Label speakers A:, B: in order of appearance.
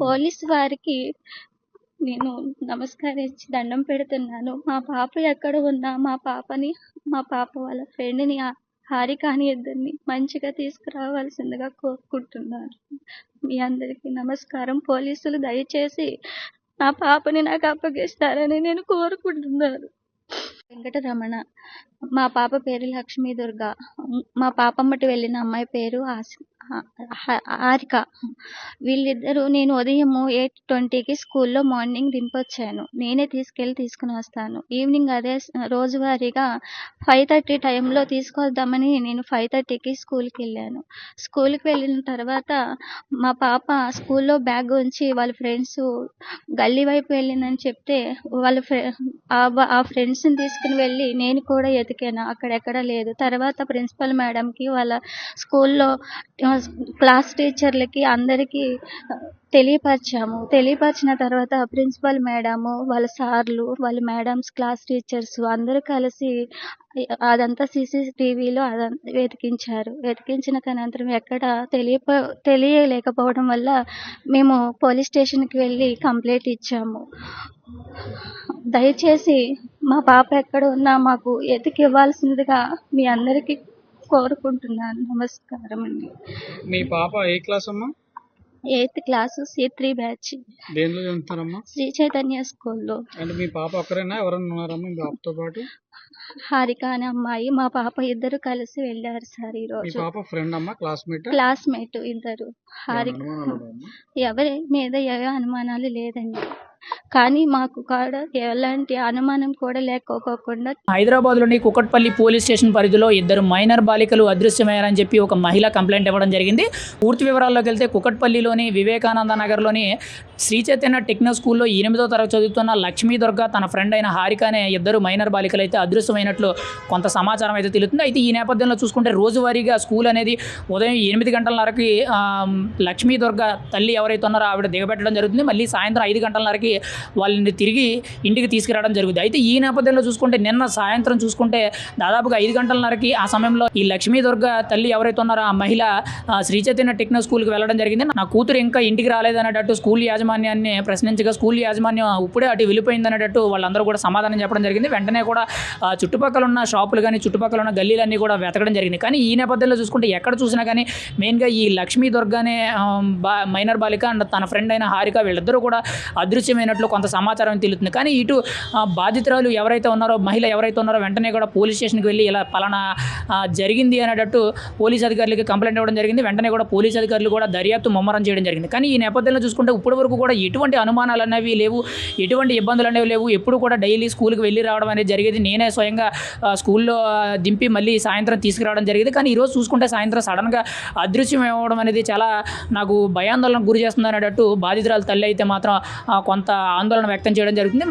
A: Police వారికి నేను నమస్కరించి దండం పెడుతున్నాను. మా పాప ఎక్కడ ఉన్నా మా పాపని మా పాప వాళ్ళ ఫ్రెండ్ని హారికాని ఇద్దరిని మంచిగా తీసుకురావాల్సిందిగా కోరుకుంటున్నాను. మీ అందరికీ నమస్కారం. పోలీసులు దయచేసి నా పాపని నాకు అప్పగిస్తారని నేను కోరుకుంటున్నాను. వెంకటరమణ మా పాప పేరు లక్ష్మీ దుర్గా మా పాపమ్మటి వెళ్ళిన అమ్మాయి పేరు ఆసి హారిక. వీళ్ళిద్దరూ నేను ఉదయము ఎయిట్ ట్వంటీకి స్కూల్లో మార్నింగ్ దింపొచ్చాను. నేనే తీసుకెళ్ళి తీసుకుని వస్తాను. ఈవినింగ్ అదే రోజువారీగా ఫైవ్ థర్టీ టైంలో తీసుకొద్దామని నేను ఫైవ్ థర్టీకి స్కూల్కి వెళ్ళాను స్కూల్కి వెళ్ళిన తర్వాత మా పాప స్కూల్లో బ్యాగ్ ఉంచి వాళ్ళ ఫ్రెండ్స్ గల్లీ వైపు వెళ్ళిందని చెప్తే వాళ్ళ ఫ్రె ఆ ఆ ఫ్రెండ్స్ని తీసుకుని వెళ్ళి నేను కూడా ఎతికాను. అక్కడెక్కడ లేదు. తర్వాత ప్రిన్సిపల్ మేడంకి వాళ్ళ స్కూల్లో క్లాస్ టీచర్లకి అందరికీ తెలియపరిచాము. తెలియపరిచిన తర్వాత ప్రిన్సిపల్ మేడము వాళ్ళ సార్లు వాళ్ళ మేడమ్స్ క్లాస్ టీచర్స్ అందరూ కలిసి అదంతా సీసీటీవీలో అదంతా వెతికించారు. వెతికించిన అనంతరం ఎక్కడ తెలియప తెలియలేకపోవడం వల్ల మేము పోలీస్ స్టేషన్కి వెళ్ళి కంప్లైంట్ ఇచ్చాము. దయచేసి మా పాప ఎక్కడ ఉన్నా మాకు ఎతికి ఇవ్వాల్సిందిగా మీ అందరికీ కోరుకుంటున్నాను. నమస్కారం అండి.
B: మీ పాప ఏ క్లాస్ అమ్మా?
A: Eighth class C three batch.
B: దేనిలో చదువుతారమ్మా?
A: శ్రీ చైతన్య స్కూల్లో.
B: అంటే మీ పాప ఒక్కరేనా? ఎవరైనా ఉన్నారమ్మా మీ పాపతో పాటు?
A: హారిక అనే అమ్మాయి మా పాప ఇద్దరు కలిసి వెళ్ళారు సార్
B: మీ
A: ఈరోజు
B: పాప ఫ్రెండ్ అమ్మా? క్లాస్మేట్
A: క్లాస్మేట్ ఇద్దరు. హారిక ఎవరి మీద ఏ అనుమానాలు లేదండి. కానీ మాకు కూడా ఎలాంటి అనుమానం కూడా లేకపోకుండా
C: హైదరాబాద్లోని కుకట్పల్లి పోలీస్ స్టేషన్ పరిధిలో ఇద్దరు మైనర్ బాలికలు అదృశ్యమయ్యారని చెప్పి ఒక మహిళ కంప్లైంట్ ఇవ్వడం జరిగింది. పూర్తి వివరాల్లోకి వెళ్తే కుకట్పల్లిలోని వివేకానంద నగర్లోని శ్రీ చైతన్య టెక్నో స్కూల్లో ఎనిమిదో తరగతి చదువుతున్న లక్ష్మీ దుర్గా తన ఫ్రెండ్ అయిన హారిక అనే ఇద్దరు మైనర్ బాలికలు అయితే అదృశ్యమైనట్లు కొంత సమాచారం అయితే తెలుస్తుంది. అయితే ఈ నేపథ్యంలో చూసుకుంటే రోజువారీగా స్కూల్ అనేది ఉదయం ఎనిమిది గంటలన్నరకి లక్ష్మీ దుర్గ తల్లి ఎవరైతే ఉన్నారో ఆవిడ దిగబెట్టడం జరుగుతుంది. మళ్ళీ సాయంత్రం ఐదు గంటలన్నరకి వాళ్ళని తిరిగి ఇంటికి తీసుకురావడం జరుగుతుంది అయితే ఈ నేపథ్యంలో చూసుకుంటే నిన్న సాయంత్రం చూసుకుంటే దాదాపుగా ఐదు గంటలన్నరకి ఆ సమయంలో ఈ లక్ష్మీ దుర్గ తల్లి ఎవరైతే ఉన్నారో ఆ మహిళ శ్రీ చైతన్య టెక్నో స్కూల్కి వెళ్ళడం జరిగింది. నా కూతురు ఇంకా ఇంటికి రాలేదనేటట్టు స్కూల్ యాజమాన్యాన్ని ప్రశ్నించగా స్కూల్ యాజమాన్యం ఇప్పుడే అటు వెళ్ళిపోయిందనేటట్టు వాళ్ళందరూ కూడా సమాధానం చెప్పడం జరిగింది. వెంటనే కూడా చుట్టుపక్కల ఉన్న షాపులు కానీ చుట్టుపక్కల ఉన్న గల్లీలన్నీ కూడా వెతకడం జరిగింది. కానీ ఈ నేపథ్యంలో చూసుకుంటే ఎక్కడ చూసినా కానీ మెయిన్గా ఈ లక్ష్మీ దుర్గానే బా మైనర్ బాలిక అండ్ తన ఫ్రెండ్ అయిన హారిక వీళ్ళిద్దరూ కూడా అదృశ్యం సాధ్యమైనట్లు కొంత సమాచారం తెలుస్తుంది. కానీ ఇటు బాధితురాలు ఎవరైతే ఉన్నారో మహిళ ఎవరైతే ఉన్నారో వెంటనే కూడా పోలీస్ స్టేషన్కి వెళ్ళి ఇలా పలానా జరిగింది అనేటట్టు పోలీస్ అధికారులకి కంప్లైంట్ ఇవ్వడం జరిగింది. వెంటనే కూడా పోలీస్ అధికారులు కూడా దర్యాప్తు ముమ్మరం చేయడం జరిగింది. కానీ ఈ నేపథ్యంలో చూసుకుంటే ఇప్పటి వరకు కూడా ఎటువంటి అనుమానాలు అనేవి లేవు. ఎటువంటి ఇబ్బందులు అనేవి లేవు. ఎప్పుడు కూడా డైలీ స్కూల్కి వెళ్ళి రావడం అనేది జరిగేది. నేనే స్వయంగా స్కూల్లో దింపి మళ్ళీ సాయంత్రం తీసుకురావడం జరిగేది. కానీ ఈరోజు చూసుకుంటే సాయంత్రం సడన్గా అదృశ్యం అవ్వడం అనేది చాలా నాకు భయాందోళనకు గురి చేస్తుంది అనేటట్టు బాధితురాలు తల్లి అయితే మాత్రం కొంత కొంత ఆందోళన వ్యక్తం చేయడం జరుగుతుంది. మరి